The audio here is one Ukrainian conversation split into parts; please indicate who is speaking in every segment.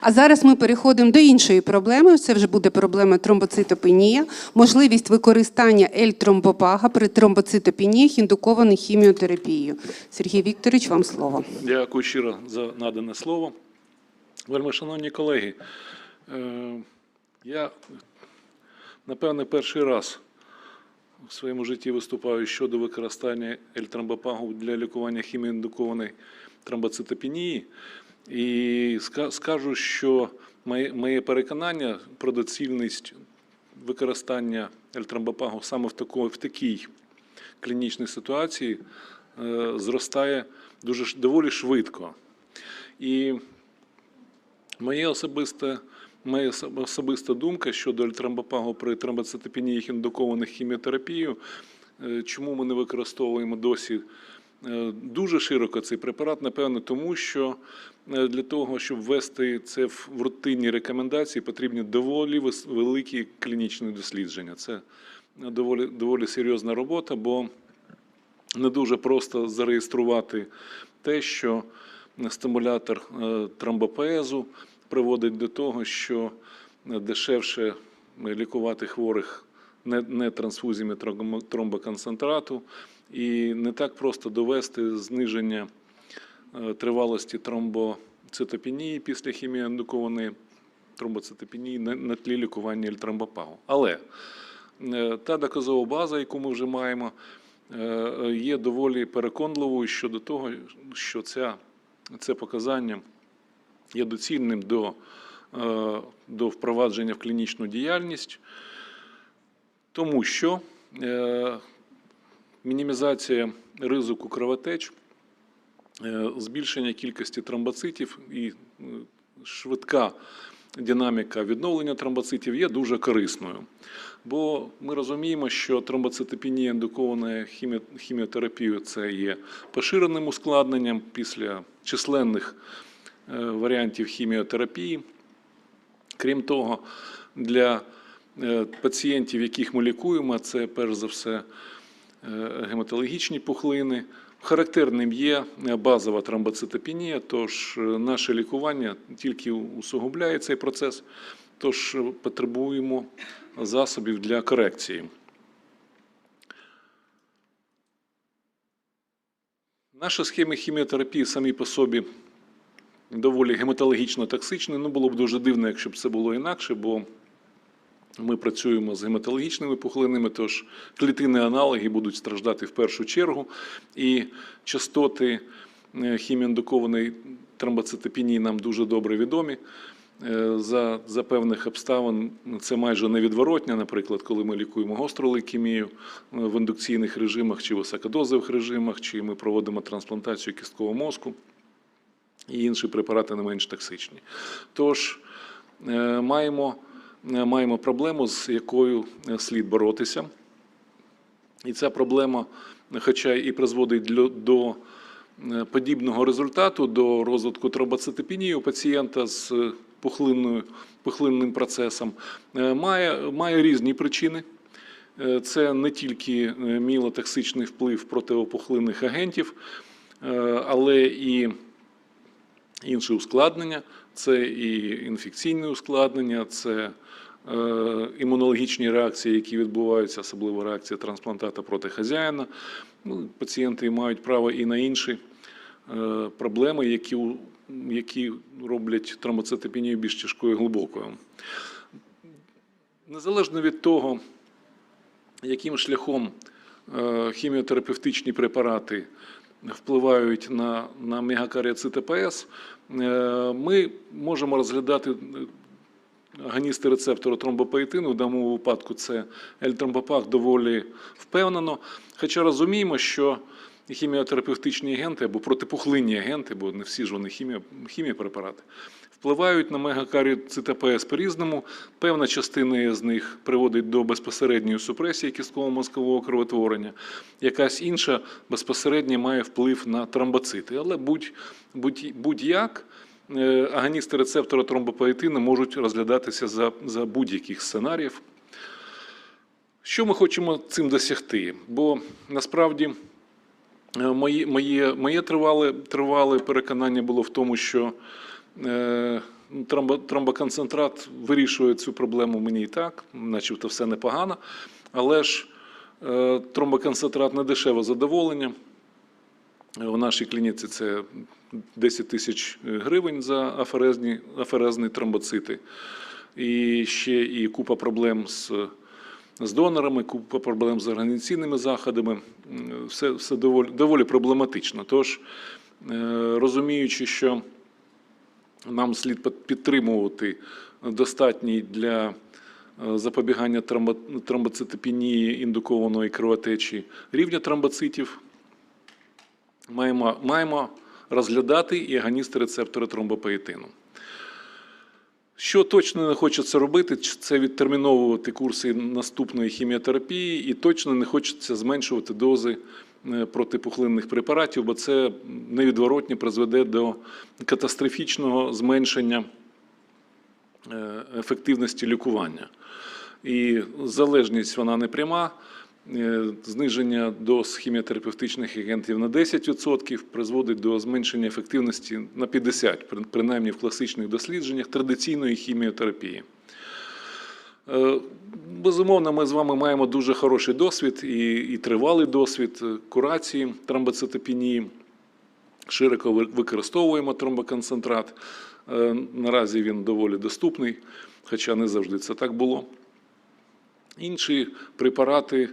Speaker 1: А зараз ми переходимо до іншої проблеми. Це вже буде проблема тромбоцитопенія, можливість використання L-тромбопага при тромбоцитопеніях, індукованих хіміотерапією. Сергій Вікторович, вам слово.
Speaker 2: Дякую щиро за надане слово. Вельми шановні колеги, е, я, напевне, перший раз в своєму житті виступаю щодо використання ельтромбопагу для лікування хіміоіндукованої тромбоцитопенії. І скажу, що моє, переконання про доцільність використання ельтромбопагу саме в, такої, в такій клінічній ситуації е, зростає дуже доволі швидко. І моє особисте, моя особиста думка щодо альтрамбопагу при тромбоцитопеніях індукованих хіміотерапією, е, чому ми не використовуємо досі е, дуже широко цей препарат, напевно, тому що для того, щоб ввести це в рутинні рекомендації, потрібні доволі великі клінічні дослідження. Це е, доволі, доволі серйозна робота, бо не дуже просто зареєструвати те, що стимулятор е, тромбопоезу приводить до того, що е, дешевше лікувати хворих не, не трансфузіями тромбоконцентрату, і не так просто довести зниження е, тривалості тромбоцитопенії після хіміоіндукованої тромбоцитопенії на, тлі лікування ельтромбопагу. Але е, та доказова база, яку ми вже маємо, е, є доволі переконливою щодо того, що ця, це показання є доцільним до, е, до впровадження в клінічну діяльність, тому що е, мінімізація ризику кровотеч, е, збільшення кількості тромбоцитів і е, швидка динаміка відновлення тромбоцитів є дуже корисною. Бо ми розуміємо, що тромбоцитопенія індукована хіміотерапією це є поширеним ускладненням після численних е, варіантів хіміотерапії. Крім того, для е, пацієнтів, яких ми лікуємо, це перш за все е, гематологічні пухлини. Характерним є е, базова тромбоцитопенія, тож е, наше лікування тільки усугубляє цей процес, тож е, потребуємо засобів для корекції. Наші схеми хіміотерапії самі по собі доволі гематологічно токсичні. Ну, було б дуже дивно, якщо б це було інакше, бо ми працюємо з гематологічними пухлинами, тож клітинні аналоги будуть страждати в першу чергу. І частоти е, хіміоіндукованої тромбоцитопенії нам дуже добре відомі. Е, За, за певних обставин це майже невідворотня, наприклад, коли ми лікуємо гостру лейкемію е, в індукційних режимах чи високодозових режимах, чи ми проводимо трансплантацію кісткового мозку і інші препарати не менш токсичні. Тож маємо, маємо проблему, з якою е, слід боротися. І ця проблема, хоча і призводить до, е, подібного результату, до розвитку тромбоцитопенії у пацієнта з е, пухлинною, пухлинним процесом, е, має, має різні причини. Е, Це не тільки е, мілотоксичний вплив противопухлинних агентів, е, але і інші ускладнення, це і інфекційні ускладнення, це е, імунологічні реакції, які відбуваються, особливо реакція трансплантата проти хазяїна. Ну, пацієнти мають право і на інші е, проблеми, які, які роблять тромбоцитопенію більш тяжкою і глибокою. Незалежно від того, яким шляхом е, хіміотерапевтичні препарати впливають на, на мегакаріоцит АПС, е, ми можемо розглядати е, агоністи рецептору тромбопоетину, в даному випадку це L-тромбопаг доволі впевнено. Хоча розуміємо, що хіміотерапевтичні агенти або протипухлинні агенти, бо не всі ж вони хіміо, хіміопрепарати, впливають на мегакаріоцитапс по-різному. Певна частина з них приводить до безпосередньої супресії кістково-мозкового кровотворення. Якась інша безпосередньо має вплив на тромбоцити. Але будь, будь, будь-як е, агоністи рецептора тромбопоетину можуть розглядатися за, за будь-яких сценаріїв. Що ми хочемо цим досягти? Бо насправді е, моє, моє, моє тривале, тривале переконання було в тому, що е, тромбоконцентрат вирішує цю проблему мені і так, начебто все непогано. Але ж е, тромбоконцентрат не дешеве задоволення. У нашій клініці це 10 тисяч гривень за аферезні, аферезні тромбоцити. І ще і купа проблем з, з донорами, купа проблем з організаційними заходами. Все, все доволі, доволі проблематично. Тож, е, розуміючи, що нам слід підтримувати достатній для е, запобігання тромбо- тромбоцитопенії індукованої кровотечі рівня тромбоцитів, маємо, маємо розглядати і агоністи рецептори тромбопоетину. Що точно не хочеться робити, це відтерміновувати курси наступної хіміотерапії, і точно не хочеться зменшувати дози е, протипухлинних препаратів, бо це невідворотні призведе до катастрофічного зменшення е, ефективності лікування. І залежність вона не пряма. Е, Зниження доз хіміотерапевтичних агентів на 10% призводить до зменшення ефективності на 50%, принаймні в класичних дослідженнях традиційної хіміотерапії. Е, Безумовно, ми з вами маємо дуже хороший досвід і, і тривалий досвід курації тромбоцитопенії. Широко використовуємо тромбоконцентрат. Е, Наразі він доволі доступний, хоча не завжди це так було. Інші препарати,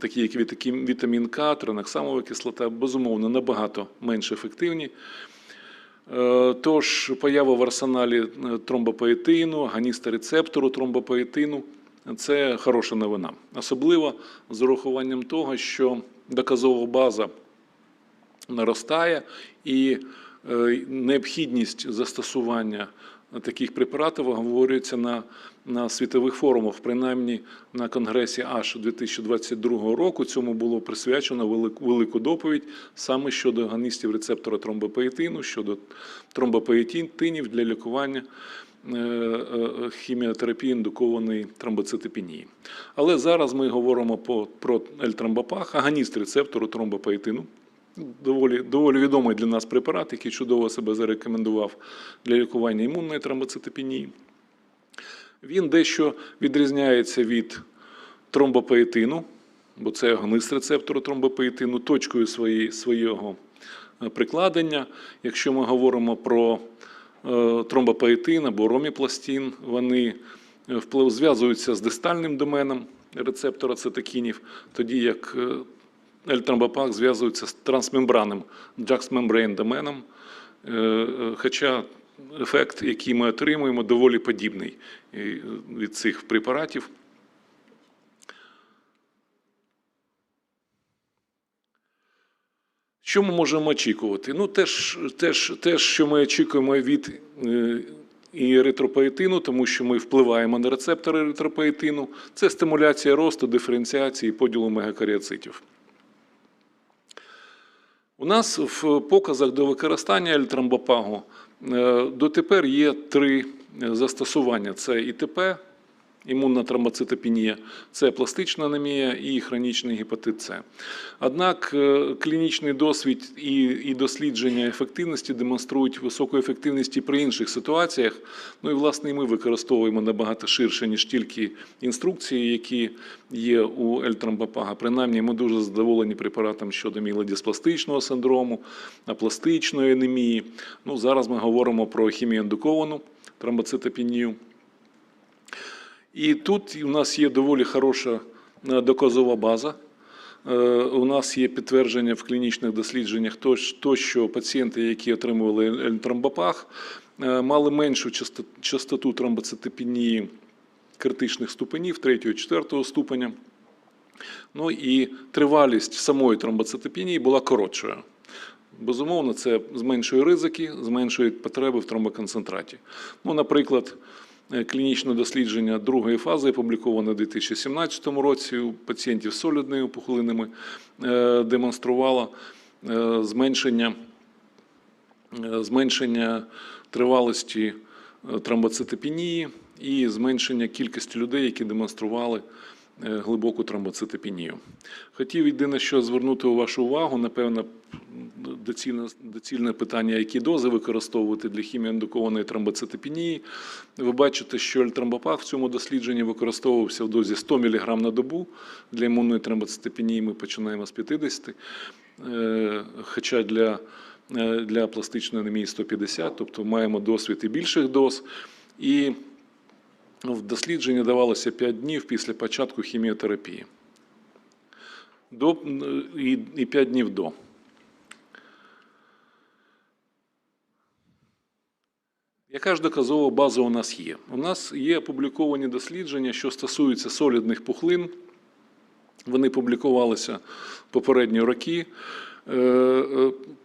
Speaker 2: такі як вітамін К, триноксамова кислота, безумовно, набагато менш ефективні. Е, Тож поява в арсеналі е, тромбопоетину, агоніста рецептору тромбопоетину – це хороша новина. Особливо з урахуванням того, що доказова база наростає і е, необхідність застосування таких препаратів обговорюється на, на світових форумах, принаймні на конгресі АШ 2022 року. Цьому було присвячено велику, велику доповідь саме щодо агоністів рецептора тромбопоетину, щодо тромбопоетинів для лікування е, е, хіміотерапії індукованої тромбоцитопенії. Але зараз ми говоримо по, про L-тромбопах, агоніст рецептору тромбопоетину. Доволі, доволі відомий для нас препарат, який чудово себе зарекомендував для лікування імунної тромбоцитопенії. Він дещо відрізняється від тромбопоетину, бо це агонист рецептору тромбопоетину, точкою своєї, свого е, прикладення. Якщо ми говоримо про е, тромбопоетин або роміпластин, вони е, зв'язуються з дистальним доменом рецептора цитокінів, тоді як L-тромбопак зв'язується з трансмембранним JAX-мембрейн доменом, е, е, хоча ефект, який ми отримуємо, доволі подібний е, від цих препаратів. Що ми можемо очікувати? Ну, теж, теж, теж що ми очікуємо від і еритропоетину, тому що ми впливаємо на рецептори еритропоетину, це стимуляція росту, диференціації і поділу мегакаріоцитів. У нас в показах до використання ельтромбопагу е, дотепер є три е, застосування: це ІТП, імунна тромбоцитопенія, це пластична анемія і хронічний гепатит С. Однак е, клінічний досвід і, і дослідження ефективності демонструють високу ефективність і при інших ситуаціях. Ну і власне і ми використовуємо набагато ширше, ніж тільки інструкції, які є у ельтромбопага. Принаймні, ми дуже задоволені препаратом щодо мілодіспластичного синдрому, апластичної анемії. Ну, зараз ми говоримо про хіміоіндуковану тромбоцитопенію. І тут у нас є доволі хороша е, доказова база. Е, У нас є підтвердження в клінічних дослідженнях, то, що- пацієнти, які отримували ельтромбопаг, е, мали меншу частоту тромбоцитопенії критичних ступенів 3-4 ступеня. Ну і тривалість самої тромбоцитопенії була коротшою. Безумовно, це зменшує ризики, зменшує потреби в тромбоконцентраті. Ну, наприклад, клінічне дослідження другої фази, опубліковане у 2017 році у пацієнтів з солідними пухлинами, е, демонструвало е, зменшення, е, зменшення тривалості е, тромбоцитопенії і зменшення кількості людей, які демонстрували е, глибоку тромбоцитопенію. Хотів єдине, що звернути вашу увагу, напевно, доцільне, доцільне питання, які дози використовувати для хіміоіндукованої тромбоцитопенії. Ви бачите, що ельтромбопаг в цьому дослідженні використовувався в дозі 100 мг на добу. Для імунної тромбоцитопенії ми починаємо з 50, е, хоча для, е, для пластичної анемії 150, тобто маємо досвід і більших доз. І в дослідженні давалося 5 днів після початку хіміотерапії. До, і, і 5 днів до. Яка ж доказова база у нас є? У нас є опубліковані дослідження, що стосуються солідних пухлин. Вони публікувалися попередні роки.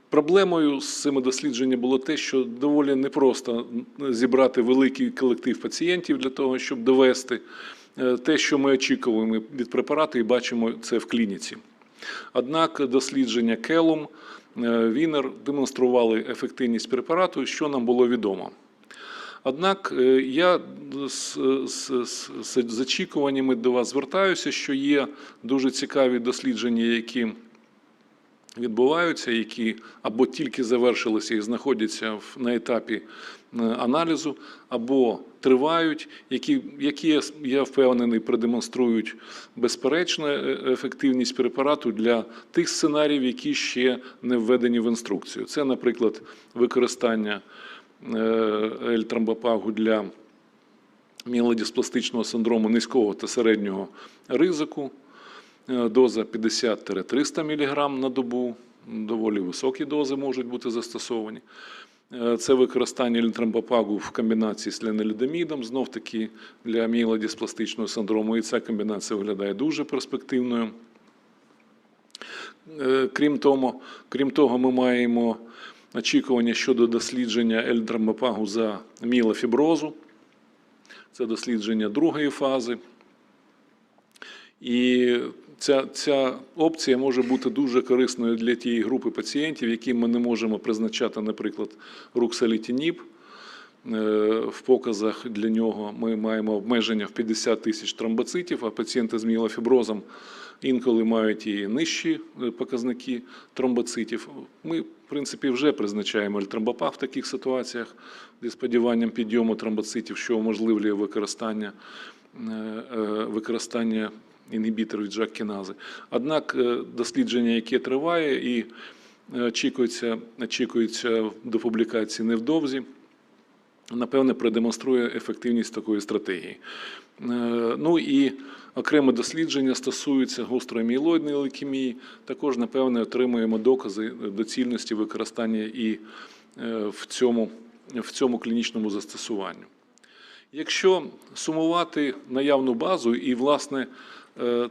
Speaker 2: Проблемою з цими дослідженнями було те, що доволі непросто зібрати великий колектив пацієнтів для того, щоб довести е, те, що ми очікуємо від препарату, і бачимо це в клініці. Однак дослідження Келум, Вінер демонстрували ефективність препарату, що нам було відомо. Однак е, я з, з, з, з очікуваннями до вас звертаюся, що є дуже цікаві дослідження, які відбуваються, які або тільки завершилися і знаходяться на етапі е, аналізу, або тривають, які, які я впевнений продемонструють безперечно е, ефективність препарату для тих сценаріїв, які ще не введені в інструкцію. Це, наприклад, використання е, ельтромбопагу для мілодіспластичного синдрому низького та середнього ризику. Е, Доза 50-300 мг на добу. Доволі високі дози можуть бути застосовані. Е, Це використання лінтрамбопагу в комбінації з ленолідомідом, знов таки для мілодіспластичного синдрому. І ця комбінація виглядає дуже перспективною. Е, Крім того, крім того, ми маємо очікування щодо дослідження ельтрамбопагу за мілофіброзу. Це дослідження другої фази. І ця, ця опція може бути дуже корисною для тієї групи пацієнтів, яким ми не можемо призначати, наприклад, руксалітініб. Е, В показах для нього ми маємо обмеження в 50 тисяч тромбоцитів, а пацієнти з міелофіброзом інколи мають і нижчі е, показники тромбоцитів. Ми, в принципі, вже призначаємо ельтромбопаг в таких ситуаціях зі сподіванням підйому тромбоцитів, що уможливлює використання, е, використання інгібіторів джак-кінази. Однак е, дослідження, яке триває і е, очікується, очікується до публікації невдовзі, напевне, продемонструє ефективність такої стратегії. Е, Ну і окреме дослідження стосується гострої амійлоїдної лейкемії. Також, напевне, отримуємо докази доцільності використання і в цьому, в цьому клінічному застосуванню. Якщо сумувати наявну базу, і, власне,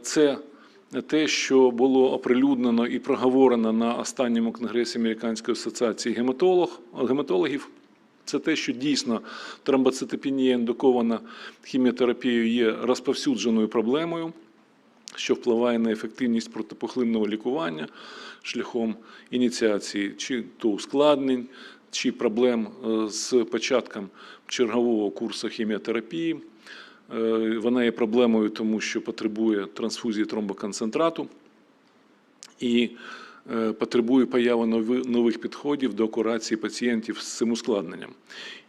Speaker 2: це те, що було оприлюднено і проговорено на останньому конгресі Американської асоціації гематолог, гематологів, це те, що дійсно тромбоцитопенія індукована хіміотерапією є розповсюдженою проблемою, що впливає на ефективність протипухлинного лікування шляхом ініціації чи то ускладнень, чи проблем е, з початком чергового курсу хіміотерапії. Е, Вона є проблемою, тому що потребує трансфузії тромбоконцентрату і е, потребує появи нови- нових підходів до курації пацієнтів з цим ускладненням.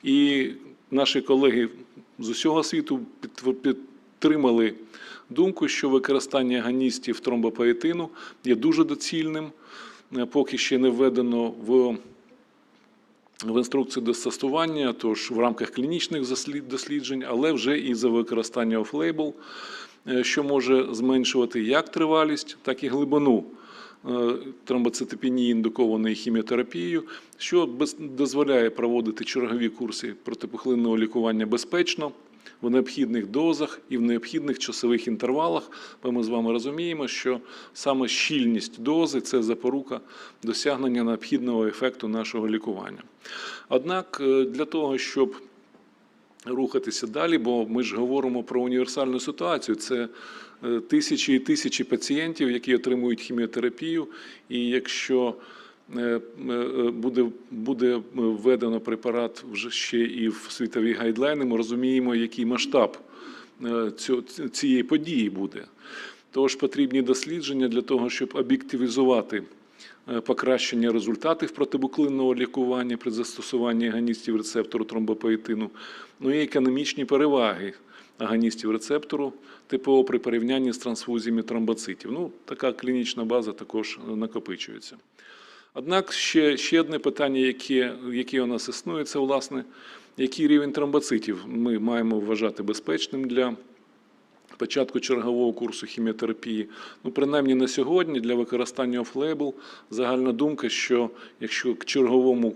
Speaker 2: І наші колеги з усього світу підтримали думку, що використання агоністів тромбопоетину є дуже доцільним, Е, поки ще не введено в в інструкції до застосування, тож в рамках клінічних досліджень, але вже і за використання офлейбл, е, що може зменшувати як тривалість, так і глибину е, тромбоцитопенії, індукованої хіміотерапією, що дозволяє проводити чергові курси протипухлинного лікування безпечно. В необхідних дозах і в необхідних часових інтервалах, бо ми з вами розуміємо, що саме щільність дози це запорука досягнення необхідного ефекту нашого лікування. Однак е, для того, щоб рухатися далі, бо ми ж говоримо про універсальну ситуацію. Це е, тисячі і тисячі пацієнтів, які отримують хіміотерапію, і якщо буде, буде введено препарат вже ще і в світові гайдлайни, ми розуміємо, який масштаб е, цієї події буде. Тож потрібні дослідження для того, щоб об'єктивізувати е, покращення результатів протибуклинного лікування при застосуванні агоністів рецептору тромбопоетину, ну і економічні переваги агоністів рецептору ТПО при порівнянні з трансфузіями тромбоцитів. Ну, така клінічна база також е, накопичується. Однак ще, ще одне питання, яке, яке у нас існує, це власне, який рівень тромбоцитів ми маємо вважати безпечним для початку чергового курсу хіміотерапії. Ну, принаймні на сьогодні для використання офлейбл загальна думка, що якщо к черговому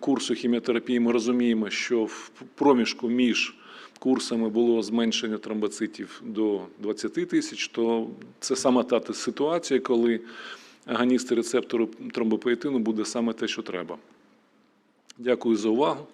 Speaker 2: курсу хіміотерапії ми розуміємо, що в проміжку між курсами було зменшення тромбоцитів до 20 тисяч, то це саме та ситуація, коли агоністи рецептору тромбопоетину буде саме те, що треба. Дякую за увагу.